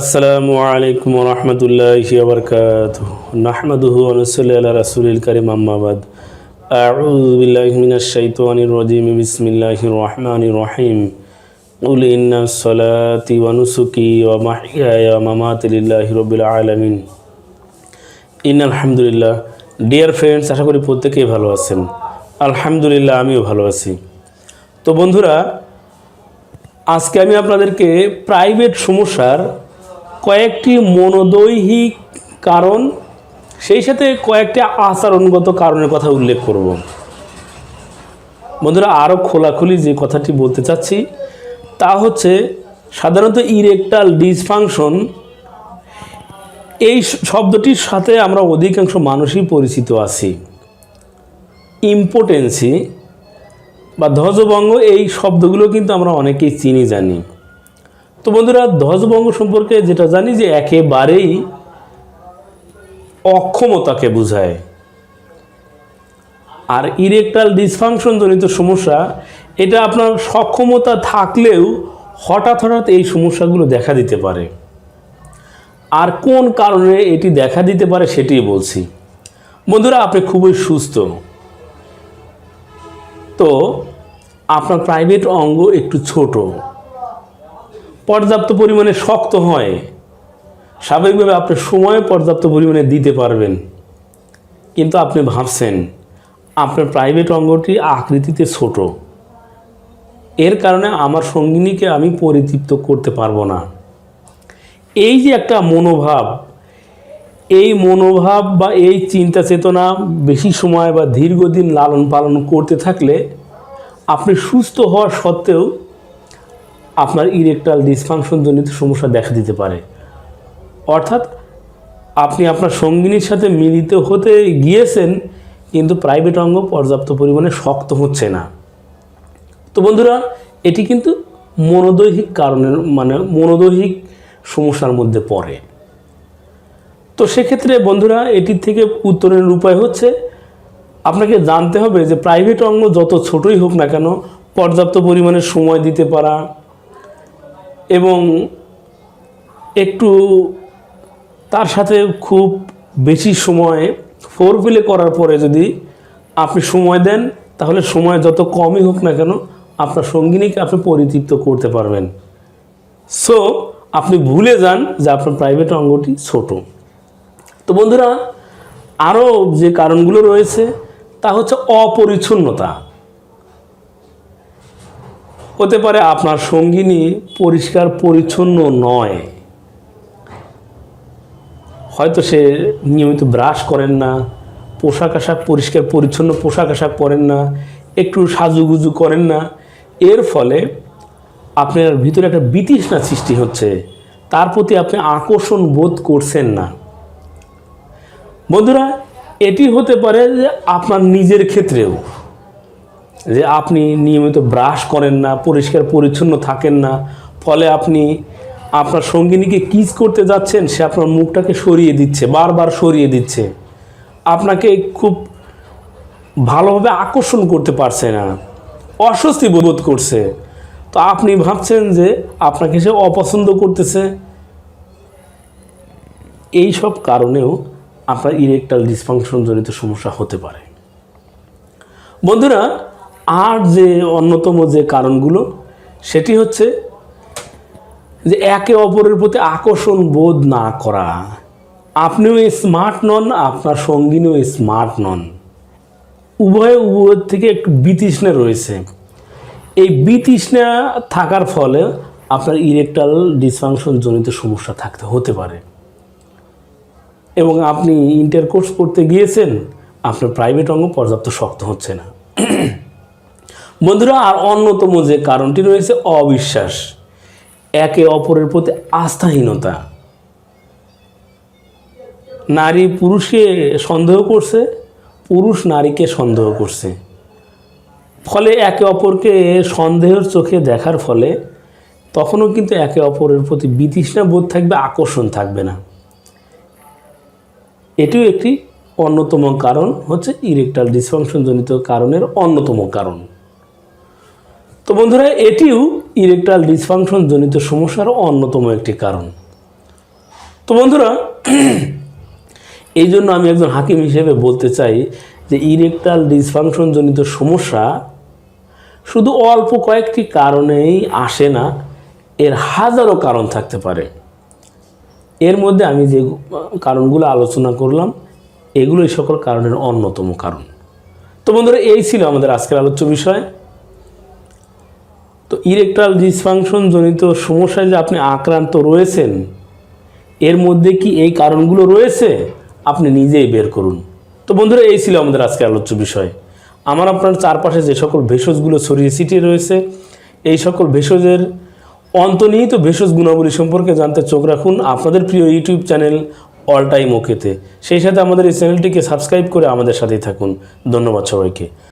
আসসালামু আলাইকুম রহমতুল্লাহি ওবরকাত নাহমাদুহু অনুসল্লি আলা রাসুলিল করিম আম্মাবাদ আউযু বিল্লাহি মিনাশ শাইতানির রাজিম বিসমিল্লাহির রহমানির রহিম قل إن صلاتي ونسكي ومحياي ومماتي لله رب العالمين ইন আলহামদুলিল্লাহ ডিয়ার ফ্রেন্ডস আশা করি প্রত্যেকেই ভালো আছেন আলহামদুলিল্লাহ আমিও ভালো আছি তো বন্ধুরা আজকে আমি আপনাদেরকে প্রাইভেট সমস্যার কয়েকটি মনোদৈহিক কারণ, সেই সাথে কয়েকটি আচরণগত কারণের কথা উল্লেখ করব। বন্ধুরা আরও খোলাখুলি যে কথাটি বলতে চাচ্ছি, তা হচ্ছে সাধারণত ইরেকটাল ডিসফাংশন, এই শব্দটির সাথে আমরা অধিকাংশ মানুষই পরিচিত আছি। ইম্পোর্টেন্সি বা ধ্বজভঙ্গ এই শব্দগুলো কিন্তু আমরা অনেকেই চিনি, জানি। তো বন্ধুরা ধ্বজভঙ্গ সম্পর্কে যেটা জানি যে একেবারেই অক্ষমতাকে বোঝায়। আর ইরেকটাল ডিসফাংশন জনিত সমস্যা, এটা আপনার সক্ষমতা থাকলেও হঠাৎ হঠাৎ এই সমস্যাগুলো দেখা দিতে পারে। আর কোন কারণে এটি দেখা দিতে পারে সেটি বলছি। বন্ধুরা, আপনি খুবই সুস্থ। তো আপনার প্রাইভেট অঙ্গ একটু ছোট। পর্যাপ্ত পরিমাণে শক্ত হয়। স্বাভাবিকভাবে আপনি সময় পর্যাপ্ত পরিমাণে দিতে পারবেন। কিন্তু আপনি ভাবছেন, আপনার প্রাইভেট অঙ্গটি আকৃতিতে ছোট। এর কারণে আমার সঙ্গিনীকে আমি পরিতৃপ্ত করতে পারব না। এই যে একটা মনোভাব, এই মনোভাব বা এই চিন্তা চেতনা বেশি সময় বা দীর্ঘদিন লালন পালন করতে থাকলে আপনি সুস্থ হওয়া সত্ত্বেও আপনার ইরেকটাল ডিসফাংশনজনিত সমস্যা দেখা দিতে পারে। অর্থাৎ আপনি আপনার সঙ্গিনীর সাথে মিলিত হতে গিয়েছেন, কিন্তু প্রাইভেট অঙ্গ পর্যাপ্ত পরিমাণে শক্ত হচ্ছে না। তো বন্ধুরা, এটি কিন্তু মনোদৈহিক কারণের মানে মনোদৈহিক সমস্যার মধ্যে পড়ে। তো সেক্ষেত্রে বন্ধুরা, এটির থেকে উত্তরের উপায় হচ্ছে, আপনাকে জানতে হবে যে প্রাইভেট অঙ্গ যত ছোটই হোক না কেন, পর্যাপ্ত পরিমাণে সময় দিতে পারা এবং একটু তার সাথে খুব বেশি সময় ফোর প্লে করার পরে যদি আপনি সময় দেন, তাহলে সময় যত কমই হোক না কেন আপনার সঙ্গিনীকে আপনি পরিতৃপ্ত করতে পারবেন। সো আপনি ভুলে যান যে আপনার প্রাইভেট অঙ্গটি ছোট। তো বন্ধুরা আরও যে কারণগুলো রয়েছে, তা হচ্ছে অপরিচ্ছন্নতা। হতে পারে আপনার সঙ্গিনী পরিষ্কার পরিচ্ছন্ন নয়। হয়তো সে নিয়মিত ব্রাশ করেন না, পোশাক আশাক পরিষ্কার পরিচ্ছন্ন পোশাক আশাক পরেন না, একটু সাজুগুজু করেন না। এর ফলে আপনার ভিতরে একটা বিতৃষ্ণা সৃষ্টি হচ্ছে। তার প্রতি আপনি আকর্ষণ বোধ করছেন না। বন্ধুরা, এটি হতে পারে যে আপনার নিজের ক্ষেত্রেও। যে আপনি নিয়মিত ব্রাশ করেন না, পরিষ্কার পরিচ্ছন্ন থাকেন না, ফলে আপনি আপনার সঙ্গিনীকে কিস করতে যাচ্ছেন, সে আপনার মুখটাকে সরিয়ে দিচ্ছে, বারবার সরিয়ে দিচ্ছে। আপনাকে খুব ভালোভাবে আকর্ষণ করতে পারছে না, অস্বস্তি বোধ করছে। তো আপনি ভাবছেন যে আপনাকে সে অপছন্দ করতেছে। এই সব কারণেও আপনার ইরেকটাল ডিসফাংশন জনিত সমস্যা হতে পারে। বন্ধুরা আর যে অন্যতম যে কারণগুলো, সেটি হচ্ছে যে একে অপরের প্রতি আকর্ষণ বোধ না করা। আপনিও স্মার্ট নন, আপনার সঙ্গিনীও স্মার্ট নন। উভয় উভয়ের থেকে একটু বিতৃষ্ণা রয়েছে। এই বিতৃষ্ণা থাকার ফলে আপনার ইরেকটাল ডিসফাংশন জনিত সমস্যা থাকতে হতে পারে। এবং আপনি ইন্টারকোর্স করতে গিয়েছেন, আপনার প্রাইভেট অঙ্গ পর্যাপ্ত শক্ত হচ্ছে না। বন্ধুরা, আর অন্যতম যে কারণটি রয়েছে অবিশ্বাস। একে অপরের প্রতি আস্থাহীনতা। নারী পুরুষকে সন্দেহ করছে, পুরুষ নারীকে সন্দেহ করছে। ফলে একে অপরকে সন্দেহের চোখে দেখার ফলে তখনও কিন্তু একে অপরের প্রতি বিতৃষ্ণা বোধ থাকবে, আকর্ষণ থাকবে না। এটিও একটি অন্যতম কারণ, হচ্ছে ইরেকটাল ডিসফাংশনজনিত কারণের অন্যতম কারণ। তো বন্ধুরা, এটিও ইরেকটাল ডিসফাংশন জনিত সমস্যার অন্যতম একটি কারণ। তো বন্ধুরা এই জন্য আমি একজন হাকিম হিসেবে বলতে চাই যে ইরেকটাল ডিসফাংশন জনিত সমস্যা শুধু অল্প কয়েকটি কারণেই আসে না, এর হাজারো কারণ থাকতে পারে। এর মধ্যে আমি যে কারণগুলো আলোচনা করলাম, এগুলোই সকল কারণের অন্যতম কারণ। তো বন্ধুরা, এই ছিল আমাদের আজকের আলোচ্য বিষয়। তো ইরেকটাল ডিসফাংশন জনিত সমস্যায় যে আপনি আক্রান্ত রয়েছেন, এর মধ্যে কি এই কারণগুলো রয়েছে? আপনি নিজেই বের করুন। তো বন্ধুরা, এই ছিল আমাদের আজকের আলোচ্য বিষয়। আমার আপনার চারপাশে যে সকল ভেষজগুলো ছড়িয়ে ছিটিয়ে রয়েছে, এই সকল ভেষজের অন্তর্নিহিত ভেষজ গুণাবলী সম্পর্কে জানতে চোখ রাখুন আপনাদের প্রিয় ইউটিউব চ্যানেল অল টাইম ওকেতে। সেই সাথে আমাদের এই চ্যানেলটিকে সাবস্ক্রাইব করে আমাদের সাথেই থাকুন। ধন্যবাদ সবাইকে।